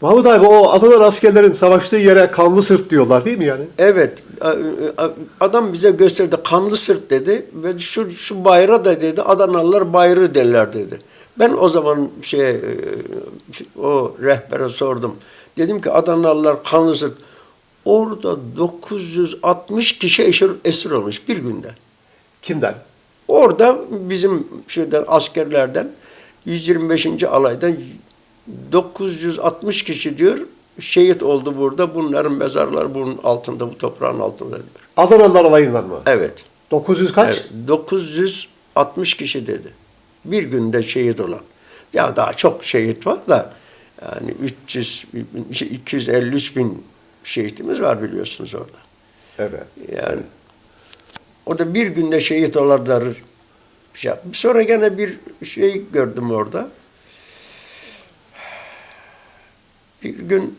Mahmut abi o atılan askerlerin savaştığı yere kanlı sırt diyorlar değil mi yani? Evet, adam bize gösterdi kanlı sırt dedi ve şu şu bayrağı da dedi Adanalılar bayrağı derler dedi. Ben o zaman şey o rehbere sordum. Dedim ki Adanalılar kanlı sırt. Orada 960 kişi esir, esir olmuş bir günde. Kimden? Orada bizim şeyden askerlerden 125. alaydan 960 kişi diyor şehit oldu burada. Bunların mezarları bunun altında, bu toprağın altında diyor. Adanalılar alayından mı? Evet. 900 kaç? evet. 960 kişi dedi. Bir günde şehit olan. Ya daha çok şehit var da yani 300 253 bin şehitimiz var biliyorsunuz orada. Evet. Yani orada bir günde şehit olanlar şey Sonra gene bir şey gördüm orada. Bir gün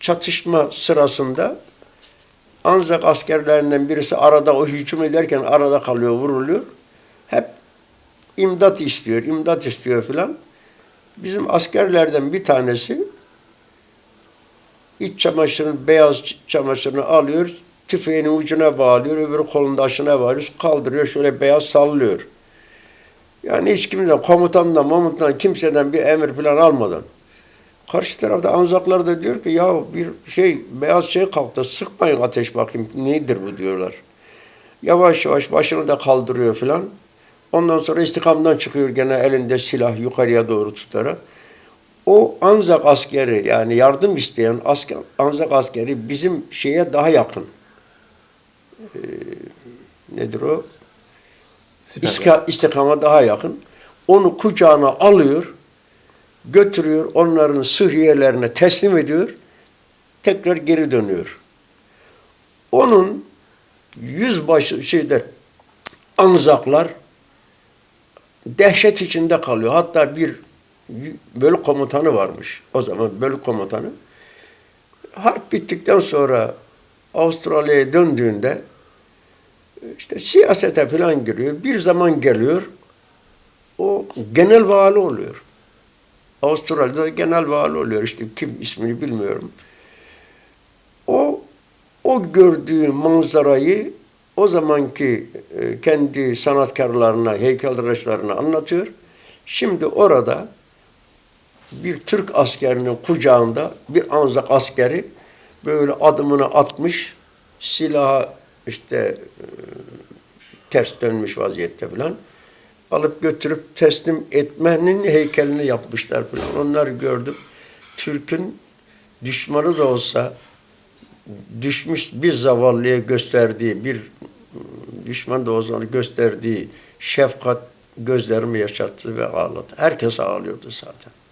çatışma sırasında Anzak askerlerinden birisi arada o hücum ederken arada kalıyor, vuruluyor. Hep imdat istiyor, imdat istiyor filan. Bizim askerlerden bir tanesi iç çamaşırın beyaz çamaşırını alıyor, tüfeğinin ucuna bağlıyor, öbürü kolun başına bağlıyor, kaldırıyor, şöyle beyaz sallıyor. Yani hiç kimden, komutandan, mamutandan, kimseden bir emir falan almadan. Karşı tarafta Anzaklar da diyor ki ya bir şey, beyaz şey kalktı, sıkmayın ateş bakayım, nedir bu diyorlar. Yavaş yavaş başını da kaldırıyor filan. Ondan sonra istikamdan çıkıyor gene elinde silah yukarıya doğru tutarak. O Anzak askeri yani yardım isteyen asker, Anzak askeri bizim şeye daha yakın. Ee, nedir o? İska, istikama daha yakın. Onu kucağına alıyor, götürüyor, onların sıhhiyelerine teslim ediyor, tekrar geri dönüyor. Onun yüzbaşı şeyde Anzaklar dehşet içinde kalıyor. Hatta bir bölük komutanı varmış. O zaman bölük komutanı. Harp bittikten sonra Avustralya'ya döndüğünde işte siyasete falan giriyor. Bir zaman geliyor. O genel vali oluyor. Avustralya'da genel vali oluyor. İşte kim ismini bilmiyorum. O o gördüğü manzarayı o zamanki e, kendi sanatkarlarına, heykeltıraşlarına anlatıyor. Şimdi orada bir Türk askerinin kucağında bir Anzak askeri böyle adımını atmış, silahı işte e, ters dönmüş vaziyette falan alıp götürüp teslim etmenin heykelini yapmışlar falan. Onları gördüm. Türk'ün düşmanı da olsa düşmüş bir zavallıya gösterdiği bir düşman da olsa gösterdiği şefkat gözlerimi yaşattı ve ağladı. Herkes ağlıyordu zaten.